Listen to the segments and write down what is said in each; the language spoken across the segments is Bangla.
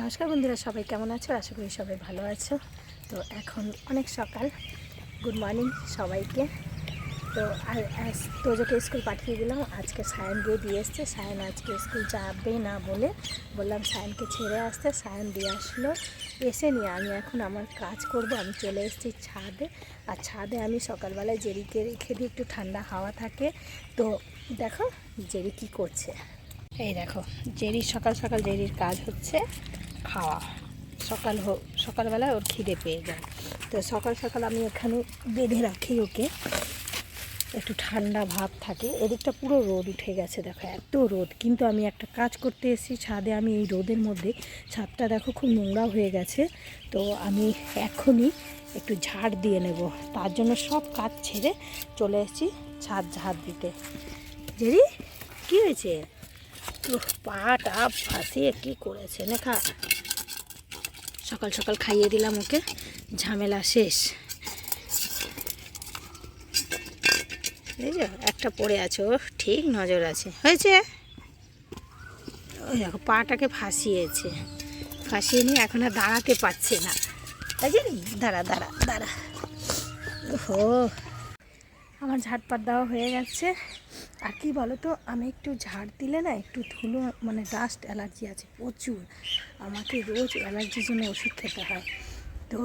নমস্কার বন্ধুরা, সবাই কেমন আছো? আশা করি সবাই ভালো আছো। তো এখন অনেক সকাল। গুড মর্নিং সবাইকে। তো আর তোজোকে স্কুল পাঠিয়ে দিলাম। আজকে সায়ন দিয়ে দিয়ে এসছে। সায়ন আজকে স্কুল যাবে না বলে বললাম সায়নকে ছেড়ে আসতে। সায়ন দিয়ে আসলো। এসে নিয়ে আমি এখন আমার কাজ করব। আমি চলে এসেছি ছাদে। আর ছাদে আমি সকালবেলায় জেরিকে রেখে দিই। একটু ঠান্ডা হাওয়া থাকে। তো দেখো জেরি কি করছে। এই দেখো জেরির সকাল সকাল জেরির কাজ হচ্ছে। খাওয়া। সকাল হোক সকালবেলা ওর খিদে পেয়ে যায়। তো সকাল সকাল আমি এখানে বেঁধে রাখি ওকে। একটু ঠান্ডা ভাব থাকে। এদিকটা পুরো রোদ উঠে গেছে, দেখো, এত রোদ। কিন্তু আমি একটা কাজ করতে এসেছি, ছাদে আমি এই রোদের মধ্যে, ছাদটা দেখো খুব নোংরা হয়ে গেছে। তো আমি এখনই একটু ঝাড় দিয়ে নেব। তার জন্য সব কাজ ছেড়ে চলে এসেছি ছাদ ঝাড় দিতে। জেরি, কী হয়েছে? তো পা টা ফাঁসিয়ে কী করেছে লেখা সকাল সকাল খাইয়ে দিলাম ওকে ঝামেলা শেষ। বুঝছ একটা পড়ে আছে ও ঠিক নজর আছে। হয়েছে? ওই দেখো পাটাকে ফাঁসিয়েছে। ফাঁসিয়ে নিয়ে এখন আর দাঁড়াতে পারছে না। তাই দাঁড়া দাঁড়া দাঁড়া। ও আমার ঝাড়পাট দেওয়া হয়ে গেছে। আর কি বলো তো আমি একটু ঝাড় দিলে না একটু ধুলো মানে ডাস্ট অ্যালার্জি আছে প্রচুর। আমাকে রোজ অ্যালার্জির জন্য ওষুধ খেতে হয়। তো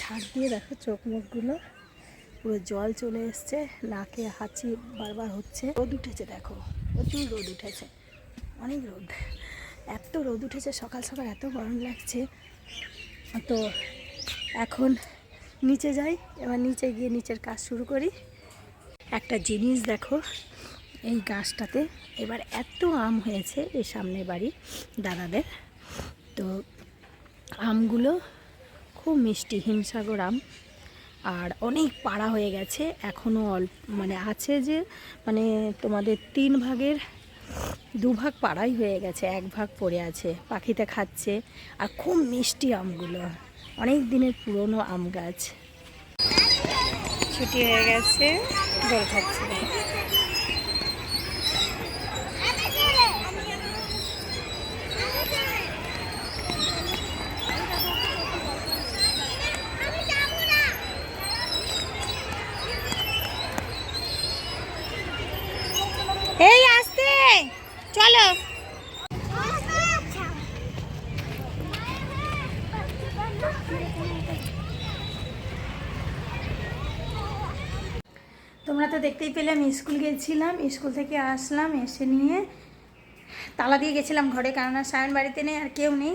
ঝাড় দিয়ে দেখো চোখ মুখগুলো, পুরো জল চলে এসছে, নাকে হাঁচি বারবার হচ্ছে। রোদ উঠেছে দেখো, প্রচুর রোদ উঠেছে, অনেক রোদ। এত রোদ উঠেছে, সকাল সকাল এত গরম লাগছে। তো এখন নিচে যাই, এবার নিচে গিয়ে নিচের কাজ শুরু করি। একটা জিনিস দেখো, এই গাছটাতে এবার এত আম হয়েছে এই সামনে বাড়ি দাদাদের। তো আমগুলো খুব মিষ্টি, হিমসাগর আম। আর অনেক পাড়া হয়ে গেছে এখনও অল্প মানে আছে যে মানে তোমাদের তিন ভাগের দু ভাগ পাড়াই হয়ে গেছে, এক ভাগ পড়ে আছে পাখিতে খাচ্ছে। আর খুব মিষ্টি আমগুলো, অনেক দিনের পুরনো আম গাছ। ছুটি হয়ে গেছে। জল খাচ্ছে এই আসতে চলো। তোমরা তো দেখতেই পেলে, আমি স্কুল গেছিলাম, স্কুল থেকে আসলাম এসে নিয়ে তালা দিয়ে গেছিলাম ঘরে, কেননা সায়ন বাড়িতে নেই আর কেউ নেই।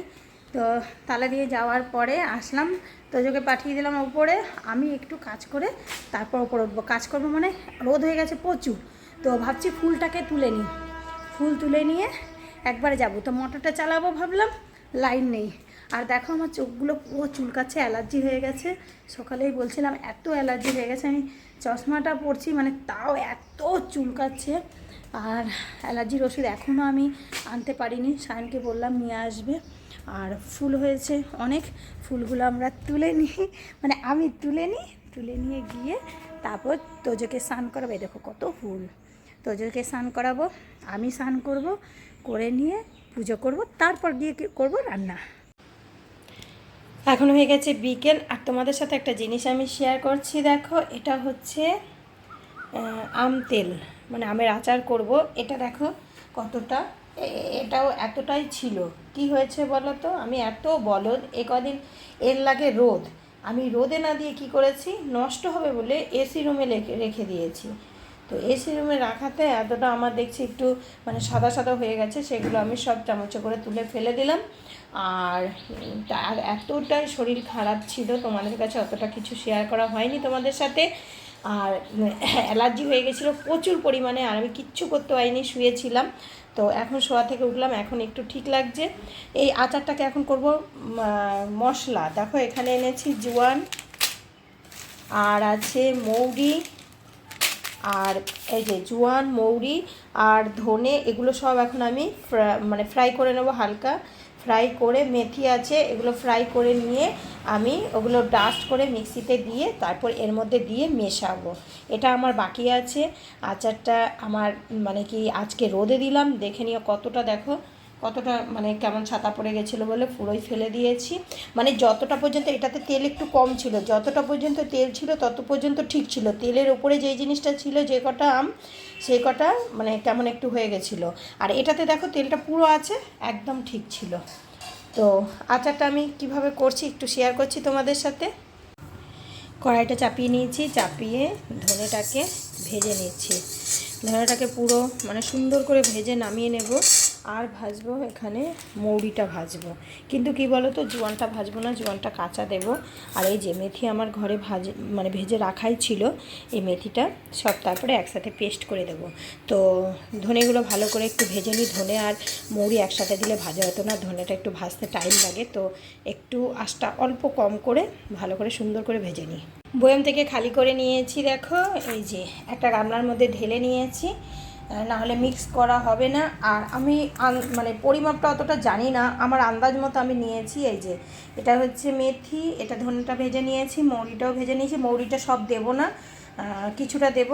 তো তালা দিয়ে যাওয়ার পরে আসলাম, তোজোকে পাঠিয়ে দিলাম ওপরে, আমি একটু কাজ করে তারপর উপরে উঠবো। কাজ করব মানে রোদ হয়ে গেছে প্রচুর, তো ভাবছি ফুলটাকে তুলে নিই। ফুল তুলে নিয়ে একবারে যাব। তো মোটরটা চালাবো ভাবলাম, লাইন নেই। আর দেখো আমার চোখগুলো পুরো চুলকাচ্ছে, অ্যালার্জি হয়ে গেছে। সকালেই বলছিলাম, এত অ্যালার্জি হয়ে গেছে, আমি চশমাটা পরছি মানে তাও এত চুলকাচ্ছে। আর অ্যালার্জির ওষুধ এখনও আমি আনতে পারিনি সায়নকে বললাম নিয়ে আসবে। আর ফুল হয়েছে অনেক, ফুলগুলো আমরা তুলে নিই মানে আমি তুলে নিই, তুলে নিয়ে গিয়ে তারপর তোজোকে স্নান করাবো। দেখো কত ফুল। তোজোকে স্নান করাবো, আমি স্নান করব, করে নিয়ে পুজো করব, তারপর গিয়ে করব? রান্না। এখন হয়ে গেছে বিকেল, আর তোমাদের সাথে একটা জিনিস আমি শেয়ার করছি, দেখো, এটা হচ্ছে আম তেল মানে আমের আচার করব। এটা দেখো কতটা এটাও এতটাই ছিল। কি হয়েছে বলো তো? আমি এত বলদ, এ কদিন এর লাগে রোদ। আমি রোদে না দিয়ে কি করেছি? নষ্ট হবে বলে এসি রুমে রেখে দিয়েছি। তো এসি রুমে রাখাতে এতটা আমার দেখছি একটু মানে সাদা সাদা হয়ে গেছে, সেগুলো আমি সব চামচে করে তুলে ফেলে দিলাম। আর আর এতটাই শরীর খারাপ ছিল, তোমাদের কাছে অতটা কিছু শেয়ার করা হয়নি তোমাদের সাথে। আর অ্যালার্জি হয়ে গেছিল প্রচুর পরিমাণে, আর আমি কিচ্ছু করতে পারিনি, শুয়েছিলাম। তো এখন শোয়া থেকে উঠলাম, এখন একটু ঠিক লাগছে। এই আচারটাকে এখন করব মশলা। দেখো এখানে এনেছি জোয়ান, আর আছে মৌরি আর এই যে জোয়ান, মৌরি আর ধনে, এগুলো সব এখন আমি মানে ফ্রাই করে নেব হালকা। ফ্রাই করে মেথি আছে, এগুলো ফ্রাই করে নিয়ে আমি ওগুলো ডাস্ট করে মিক্সিতে দিয়ে তারপর এর মধ্যে দিয়ে মেশাবো। এটা আমার বাকি আছে। আচারটা আমার মানে কি আজকে রোদে দিলাম, দেখে নিও কতটা দেখো। কতটা মানে কেমন ছাতা পড়ে গেছিল বলে পুরোই ফেলে দিয়েছি। মানে যতটা পর্যন্ত, এটাতে তেল একটু কম ছিল, যতটা পর্যন্ত তেল ছিল তত পর্যন্ত ঠিক ছিল। তেলের ওপরে যেই জিনিসটা ছিল, যে কটা আম সেই কটা মানে কেমন একটু হয়ে গেছিল। আর এটাতে দেখো তেলটা পুরো আছে, একদম ঠিক ছিল। তো আচারটা আমি কীভাবে করছি একটু শেয়ার করছি তোমাদের সাথে। কড়াইটা চাপিয়ে নিয়েছি, চাপিয়ে ধনেটাকে ভেজে নিচ্ছি। ধনেটাকে পুরো মানে সুন্দর করে ভেজে নামিয়ে নেব। আর ভাজবো এখানে মৌরিটা ভাজবো। কিন্তু কি বলো তো জোয়ানটা ভাজবো না, জোয়ানটা কাঁচা দেব। আর এই যে মেথি আমার ঘরে ভাজ মানে ভেজে রাখাই ছিল, এই মেথিটা সব তারপরে একসাথে পেস্ট করে দেব। তো ধনেগুলো ভালো করে একটু ভেজে নিই, ধনে আর মৌরি একসাথে দিলে ভাজা হতো না, ধনেটা একটু ভাজতে টাইম লাগে। তো একটু আঁচটা অল্প কম করে ভালো করে সুন্দর করে ভেজে নিই। বয়াম থেকে খালি করে নিয়েছি দেখো, এই যে একটা গামলার মধ্যে ঢেলে নিয়েছি। আহ, না হলে মিক্স করা হবে না। আর আমি মানে পরিমাপটা অতটা জানি না। আমার আন্দাজ মতো আমি নিয়েছি এই যে এটা হচ্ছে মেথি এটা ধনেটা ভেজে নিয়েছি মৌরিটাও ভেজে নিয়েছি মৌরিটা সব দেবো না কিছুটা দেব।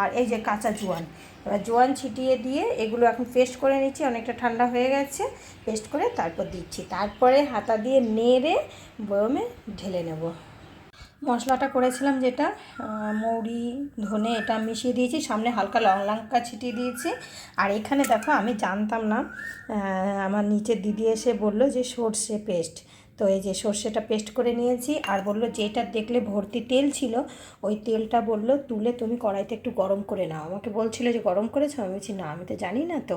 আর এই যে কাঁচা জোয়ান এবার জোয়ান ছিটিয়ে দিয়ে এগুলো এখন পেস্ট করে নিচ্ছি অনেকটা ঠান্ডা হয়ে গেছে পেস্ট করে তারপর দিচ্ছি। তারপরে হাতা দিয়ে নেড়ে বয়মে ঢেলে নেব। মশলাটা করেছিলাম যেটা মৌরি, ধনে এটা মিশিয়ে দিয়েছি, সামনে হালকা লং লঙ্কা ছিটিয়ে দিয়েছি। আর এখানে দেখো আমি জানতাম না আমার নিচের দিদি এসে বলল যে সর্ষে পেস্ট তো এই যে সর্ষেটা পেস্ট করে নিয়েছি আর বলল যেটা দেখলে ভর্তি তেল ছিল, ওই তেলটা বলল তুলে তুমি কড়াইতে একটু গরম করে নাও। আমাকে বলছিল যে গরম করেছ? আমি বলছি, না, আমি তো জানি না তো।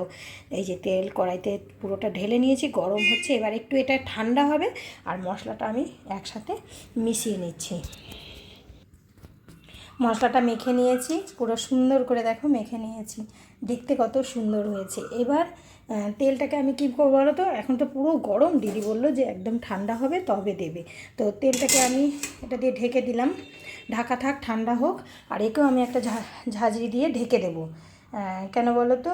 এই যে তেল কড়াইতে পুরোটা ঢেলে নিয়েছি, গরম হচ্ছে, এবার একটু এটা ঠান্ডা হবে, আর মশলাটা আমি একসাথে মিশিয়ে নিচ্ছি। মশলাটা মেখে নিয়েছি, পুরো সুন্দর করে দেখো মেখে নিয়েছি। দেখতে কত সুন্দর হয়েছে। এবার তেলটাকে আমি কী করব বলো তো? এখন তো পুরো গরম, দিদি বলল যে একদম ঠান্ডা হবে, তবে দেবে। তো তেলটাকে আমি এটা দিয়ে ঢেকে দিলাম। ঢাকা থাক, ঠান্ডা হোক, আর একেও আমি একটা ঝাঁঝরি দিয়ে ঢেকে দেবো। কেন বলো তো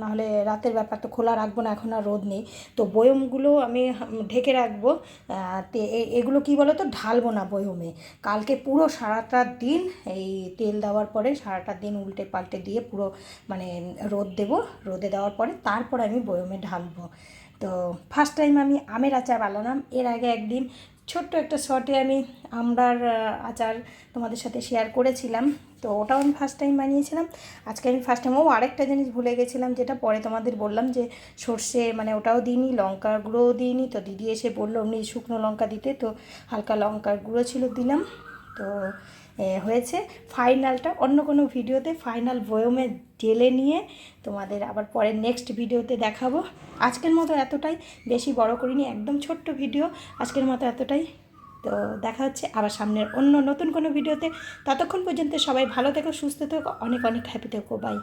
নাহলে রাতের ব্যাপার তো খোলা রাখব না, এখন আর রোদ নেই। তো বয়মগুলো আমি ঢেকে রাখব। তে এগুলো কি বলো তো ঢালবো না বয়মে। কালকে পুরো সারাটা দিন এই তেল দেওয়ার পরে সারাটা দিন উল্টে পাল্টে দিয়ে পুরো মানে রোদ দেবো। রোদে দেওয়ার পরে তারপর আমি বয়মে ঢালবো। তো ফার্স্ট টাইম আমি আমের আচার বানালাম। এর আগে একদিন ছোট্ট একটা শটে আমি আমরার আচার তোমাদের সাথে শেয়ার করেছিলাম। তো ওটাও আমি ফার্স্ট টাইম বানিয়েছিলাম। আজকে আমি ফার্স্ট টাইম ও আরেকটা জিনিস ভুলে গেছিলাম, যেটা পরে তোমাদের বললাম যে সর্ষে মানে ওটাও দিইনি, লঙ্কার গুঁড়োও দিইনি। তো দিদি এসে বলল এমনি শুকনো লঙ্কা দিতে। তো হালকা লঙ্কার গুঁড়ো ছিল, দিলাম। তো হয়েছে। ফাইনালটা, অন্য কোনো ভিডিওতে ফাইনাল বয়মে ঢেলে নিয়ে তোমাদের আবার পরে নেক্সট ভিডিওতে দেখাবো। আজকের মতো এতটাই। বেশি বড় করিনি, একদম ছোট্ট ভিডিও। আজকের মতো এতটাই। তো দেখা হচ্ছে আবার সামনের অন্য নতুন কোনো ভিডিওতে। ততক্ষণ পর্যন্ত সবাই ভালো থেকো, সুস্থ থেকো, অনেক অনেক হ্যাপি থেকো বাই